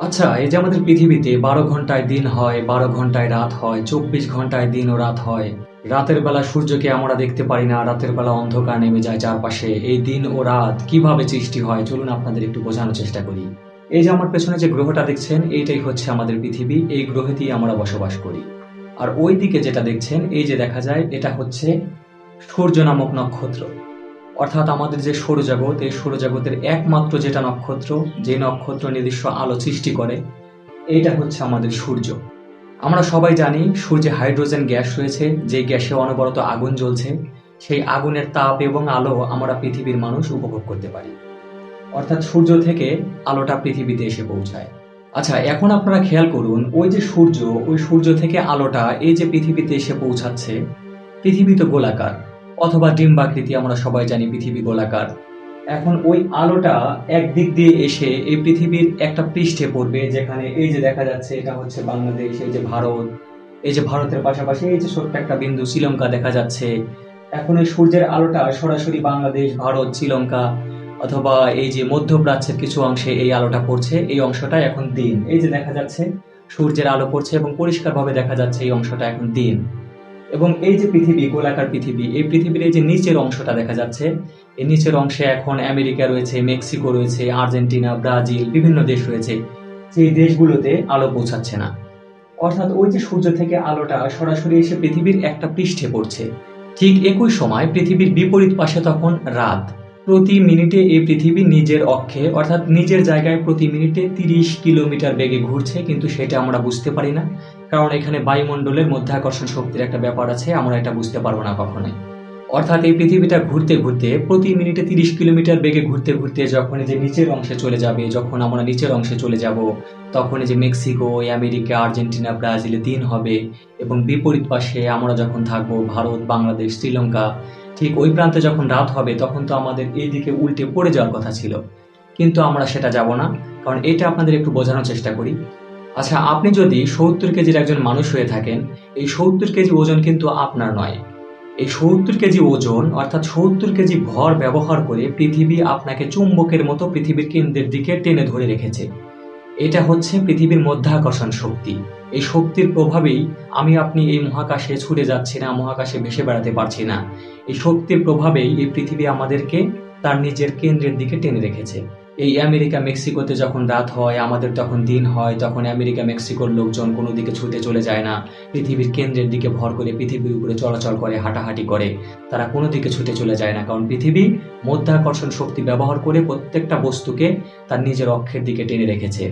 আচ্ছা এই যে আমাদের পৃথিবীতে বারো ঘন্টায় দিন হয়, বারো ঘন্টায় রাত হয়, চব্বিশ ঘন্টায় দিন ও রাত হয়, রাতের বেলা সূর্যকে আমরা দেখতে পারি না, রাতের বেলা অন্ধকার নেমে যায় চারপাশে, এই দিন ও রাত কীভাবে সৃষ্টি হয়? চলুন আপনাদের একটু বোঝানোর চেষ্টা করি। এই যে আমার পেছনে যে গ্রহটা দেখছেন, এইটাই হচ্ছে আমাদের পৃথিবী, এই গ্রহেতেই আমরা বসবাস করি। আর ওই দিকে যেটা দেখছেন, এই যে দেখা যায়, এটা হচ্ছে সূর্য নামক নক্ষত্র। অর্থাৎ আমাদের যে সৌরজগৎ, এই সৌরজগতের একমাত্র যেটা নক্ষত্র, যে নক্ষত্র নির্দিষ্ট আলো সৃষ্টি করে, এইটা হচ্ছে আমাদের সূর্য। আমরা সবাই জানি সূর্যে হাইড্রোজেন গ্যাস রয়েছে, যে গ্যাসে অনবরত আগুন জ্বলছে। সেই আগুনের তাপ এবং আলো আমরা পৃথিবীর মানুষ উপভোগ করতে পারি। অর্থাৎ সূর্য থেকে আলোটা পৃথিবীতে এসে পৌঁছায়। আচ্ছা এখন আপনারা খেয়াল করুন, ওই যে সূর্য, ওই সূর্য থেকে আলোটা এই যে পৃথিবীতে এসে পৌঁছাচ্ছে, পৃথিবী তো গোলাকার। অথবা ডিম্বাকৃতি আমরা সবাই জানি পৃথিবী গোলাকার। এখন ওই আলোটা একদিক দিয়ে এসে এই পৃথিবীর একটা পৃষ্ঠে পড়বে, যেখানে এই যে দেখা যাচ্ছে এটা হচ্ছে বাংলাদেশ, এই যে ভারত, এই যে ভারতের পাশাপাশি এই যে ছোট্ট একটা বিন্দু শ্রীলঙ্কা দেখা যাচ্ছে। এখন এই সূর্যের আলোটা সরাসরি বাংলাদেশ, ভারত, শ্রীলঙ্কা অথবা এই যে মধ্যপ্রাচ্যের কিছু অংশে এই আলোটা পড়ছে, এই অংশটা এখন দিন। এই যে দেখা যাচ্ছে সূর্যের আলো পড়ছে এবং পরিষ্কারভাবে দেখা যাচ্ছে এই অংশটা এখন দিন। এবং এই যে পৃথিবী, গোলাকার পৃথিবী, এই পৃথিবীর এই যে নিচের অংশটা দেখা যাচ্ছে, এই নিচের অংশে এখন আমেরিকা রয়েছে, মেক্সিকো রয়েছে, আর্জেন্টিনা, ব্রাজিল, বিভিন্ন দেশ রয়েছে। সেই দেশগুলোতে আলো পৌঁছাচ্ছে না। অর্থাৎ ওই যে সূর্য থেকে আলোটা সরাসরি এসে পৃথিবীর একটা পৃষ্ঠে পড়ছে। ঠিক একই সময় পৃথিবীর বিপরীত পাশে তখন রাত। প্রতি মিনিটে এই পৃথিবী নিজের অক্ষে, অর্থাৎ নিজের জায়গায় প্রতি মিনিটে তিরিশ কিলোমিটার বেগে ঘুরছে, কিন্তু সেটা আমরা বুঝতে পারি না। কারণ এখানে বায়ুমণ্ডলের মধ্যে আকর্ষণ শক্তির একটা ব্যাপার আছে, আমরা এটা বুঝতে পারব না কখনোই। অর্থাৎ এই পৃথিবীটা ঘুরতে ঘুরতে, প্রতি মিনিটে তিরিশ কিলোমিটার বেগে ঘুরতে ঘুরতে যখন যে নিচের অংশে চলে যাবে, যখন আমরা নিচের অংশে চলে যাব, তখন যে মেক্সিকো আমেরিকা, আর্জেন্টিনা, ব্রাজিলে দিন হবে এবং বিপরীত পাশে আমরা যখন থাকব, ভারত, বাংলাদেশ, শ্রীলঙ্কা, ঠিক ওই প্রান্তে যখন রাত হবে, তখন তো আমাদের এই দিকে উল্টে পড়ে যাওয়ার কথা ছিল। কিন্তু আমরা সেটা যাব না, কারণ এটা আপনাদের একটু বোঝানোর চেষ্টা করি। আচ্ছা আপনি যদি সত্তর কেজির একজন মানুষ হয়ে থাকেন, এই সত্তর কেজি ওজন কিন্তু আপনার নয়। এই সত্তর কেজি ওজন, অর্থাৎ সত্তর কেজি ভর ব্যবহার করে পৃথিবী আপনাকে চুম্বকের মতো পৃথিবীর কেন্দ্রের দিকে টেনে ধরে রেখেছে। এটা হচ্ছে পৃথিবীর মধ্যাকর্ষণ শক্তি। এই শক্তির প্রভাবেই আমি, আপনি এই মহাকাশে ছুটে যাচ্ছি না, মহাকাশে ভেসে বেড়াতে পারছি না। এই শক্তির প্রভাবেই এই পৃথিবী আমাদেরকে তার নিজের কেন্দ্রের দিকে টেনে রেখেছে। এই আমেরিকা, মেক্সিকোতে যখন রাত হয়, আমাদের তখন দিন হয়, তখন আমেরিকা, মেক্সিকোর লোকজন কোনো দিকে ছুটে চলে যায় না। পৃথিবীর কেন্দ্রের দিকে ভর করে পৃথিবীর উপরে চলাচল করে, হাঁটাহাঁটি করে। তারা কোনো দিকে ছুটে চলে যায় না, কারণ পৃথিবী মধ্যাকর্ষণ শক্তি ব্যবহার করে প্রত্যেকটা বস্তুকে তার নিজের অক্ষের দিকে টেনে রেখেছে।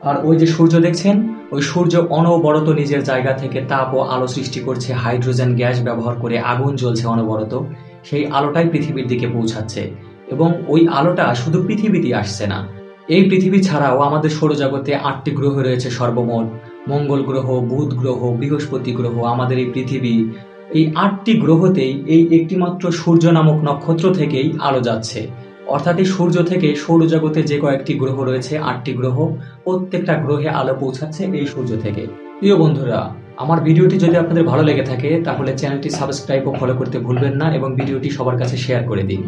আর ওই যে সূর্য দেখছেন? ওই সূর্য অনবরত নিজের জায়গা থেকে তাপ ও আলো সৃষ্টি করছে, হাইড্রোজেন গ্যাস ব্যবহার করে আগুন জ্বলছে অনবরত। সেই আলোটাই পৃথিবীর দিকে পৌঁছাচ্ছে। এবং ওই আলোটা শুধু পৃথিবীতেই আসছে না। এই পৃথিবী ছাড়াও আমাদের সৌরজগতে আটটি গ্রহ রয়েছে সর্বমোট। মঙ্গল গ্রহ, বুধ গ্রহ, বৃহস্পতি গ্রহ, আমাদের এই পৃথিবী। এই আটটি গ্রহতেই এই একটিমাত্র সূর্য নামক নক্ষত্র থেকেই আলো যাচ্ছে। অর্থাৎ এই সূর্য থেকে সৌরজগতে যে কয়েকটি গ্রহ রয়েছে, আটটি গ্রহ, প্রত্যেকটা গ্রহে আলো পৌঁছাচ্ছে এই সূর্য থেকে। প্রিয় বন্ধুরা, আমার ভিডিওটি যদি আপনাদের ভালো লেগে থাকে, তাহলে চ্যানেলটি সাবস্ক্রাইব ও ফলো করতে ভুলবেন না এবং ভিডিওটি সবার কাছে শেয়ার করে দিন।